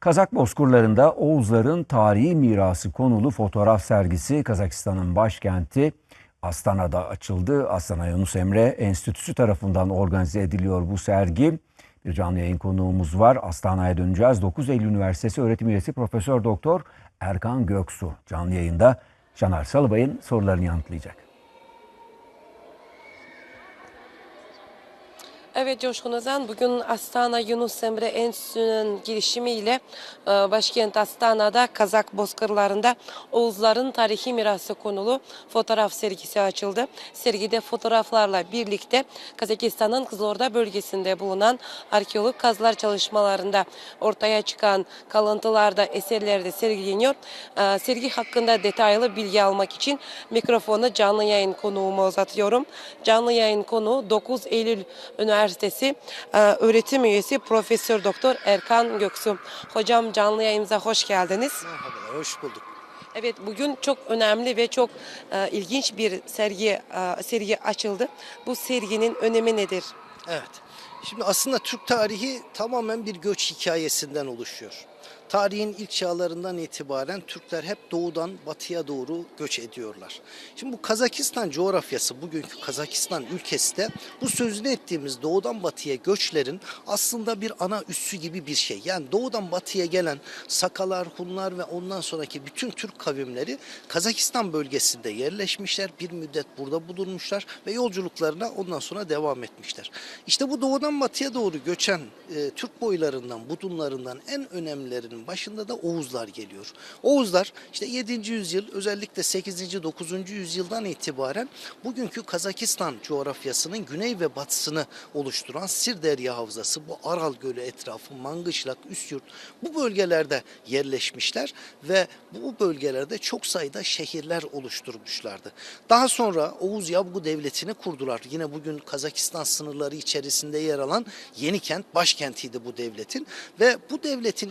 Kazak bozkırlarında Oğuzların tarihi mirası konulu fotoğraf sergisi Kazakistan'ın başkenti Astana'da açıldı. Astana Yunus Emre Enstitüsü tarafından organize ediliyor bu sergi. Bir canlı yayın konuğumuz var. Astana'ya döneceğiz. 9 Eylül Üniversitesi öğretim üyesi Profesör Doktor Erkan Göksu canlı yayında Caner Salıbay'ın sorularını yanıtlayacak. Evet Coşkun Özen bugün Astana Yunus Emre Enstitüsü'nün girişimiyle e, başkent Astana'da Kazak bozkırlarında Oğuzların tarihi mirası konulu fotoğraf sergisi açıldı. Sergide fotoğraflarla birlikte Kazakistan'ın Kızılorda bölgesinde bulunan arkeolog kazılar çalışmalarında ortaya çıkan kalıntılarda eserlerde sergileniyor. E, Sergi hakkında detaylı bilgi almak için mikrofonu canlı yayın konuğuma uzatıyorum. Canlı yayın konuğu 9 Eylül Üniversitesi e, öğretim üyesi Profesör Doktor Erkan Göksu. Hocam canlı yayınımıza hoş geldiniz. Merhabalar, hoş bulduk. Evet bugün çok önemli ve çok e, ilginç bir sergi e, sergi açıldı. Bu serginin önemi nedir? Evet. Şimdi aslında Türk tarihi tamamen bir göç hikayesinden oluşuyor. Tarihin ilk çağlarından itibaren Türkler hep doğudan batıya doğru göç ediyorlar. Şimdi bu Kazakistan coğrafyası, bugünkü Kazakistan ülkesi de bu sözünü ettiğimiz doğudan batıya göçlerin aslında bir ana üssü gibi bir şey. Yani doğudan batıya gelen Sakalar, Hunlar ve ondan sonraki bütün Türk kavimleri Kazakistan bölgesinde yerleşmişler. Bir müddet burada bulunmuşlar ve yolculuklarına ondan sonra devam etmişler. İşte bu doğudan batıya doğru göçen e, Türk boylarından, budunlarından en önemlilerinin başında da Oğuzlar geliyor. Oğuzlar işte 7. yüzyıl özellikle 8. 9. yüzyıldan itibaren bugünkü Kazakistan coğrafyasının güney ve batısını oluşturan Sirderya Havzası, bu Aral Gölü etrafı, Mangışlak, Üsyurt bu bölgelerde yerleşmişler ve bu bölgelerde çok sayıda şehirler oluşturmuşlardı. Daha sonra Oğuz Yabgu Devleti'ni kurdular. Yine bugün Kazakistan sınırları içerisinde yer alan Yenikent başkentiydi bu devletin ve bu devletin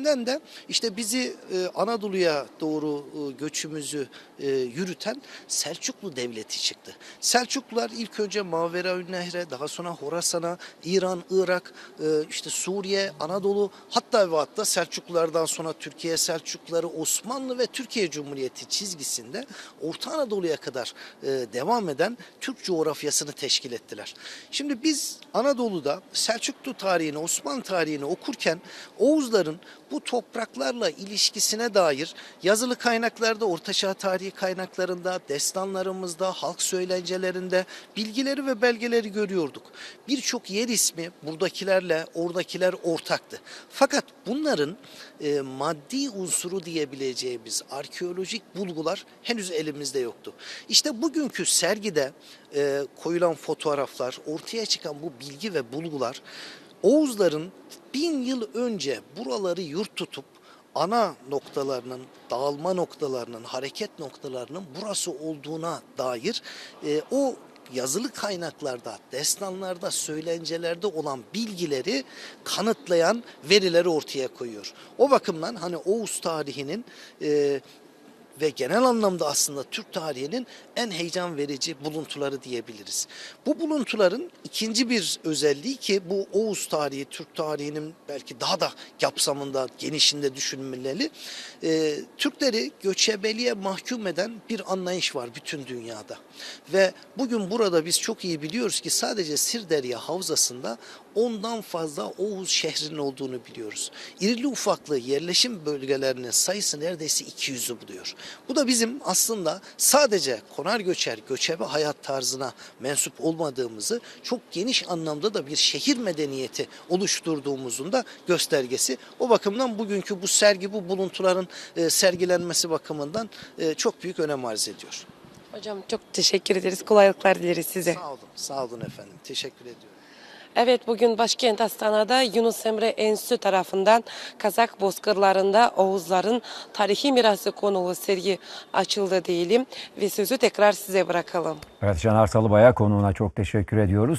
içerisinden de işte bizi e, Anadolu'ya doğru e, göçümüzü e, yürüten Selçuklu Devleti çıktı. Selçuklular ilk önce Maveraünnehre, daha sonra Horasan'a, İran, Irak, e, işte Suriye, Anadolu hatta ve hatta Selçuklulardan sonra Türkiye Selçukluları, Osmanlı ve Türkiye Cumhuriyeti çizgisinde Orta Anadolu'ya kadar e, devam eden Türk coğrafyasını teşkil ettiler. Şimdi biz Anadolu'da Selçuklu tarihini, Osmanlı tarihini okurken Oğuzların bu topraklarla ilişkisine dair yazılı kaynaklarda, Ortaçağ tarihi kaynaklarında, destanlarımızda, halk söylencelerinde bilgileri ve belgeleri görüyorduk. Birçok yer ismi buradakilerle oradakiler ortaktı. Fakat bunların e, maddi unsuru diyebileceğimiz arkeolojik bulgular henüz elimizde yoktu. İşte bugünkü sergide e, koyulan fotoğraflar, ortaya çıkan bu bilgi ve bulgular Oğuzların bin yıl önce buraları yurt tutup ana noktalarının, dağılma noktalarının, hareket noktalarının burası olduğuna dair e, o yazılı kaynaklarda, destanlarda, söylencelerde olan bilgileri kanıtlayan verileri ortaya koyuyor. O bakımdan hani Oğuz tarihinin e, ve genel anlamda aslında Türk tarihinin en heyecan verici buluntuları diyebiliriz. Bu buluntuların ikinci bir özelliği ki bu Oğuz tarihi, Türk tarihinin belki daha da kapsamında, genişinde düşünülmeli. Ee, Türkleri göçebeliğe mahkum eden bir anlayış var bütün dünyada. Ve bugün burada biz çok iyi biliyoruz ki sadece Sirderya Havzası'nda ondan fazla Oğuz şehrinin olduğunu biliyoruz. İrili ufaklı yerleşim bölgelerinin sayısı neredeyse 200'ü buluyor. Bu da bizim aslında sadece konar göçer, göçebe hayat tarzına mensup olmadığımızı çok geniş anlamda da bir şehir medeniyeti oluşturduğumuzun da göstergesi. O bakımdan bugünkü bu sergi, bu buluntuların e, sergilenmesi bakımından e, çok büyük önem arz ediyor. Hocam çok teşekkür ederiz. Kolaylıklar dileriz size. Sağ olun, sağ olun efendim. Teşekkür ediyorum. Evet bugün başkent Astana'da Yunus Emre Enstitüsü tarafından Kazak bozkırlarında Oğuzların tarihi mirası konulu sergi açıldı diyelim ve sözü tekrar size bırakalım. Evet Caner Salıbay'a konuğuna çok teşekkür ediyoruz.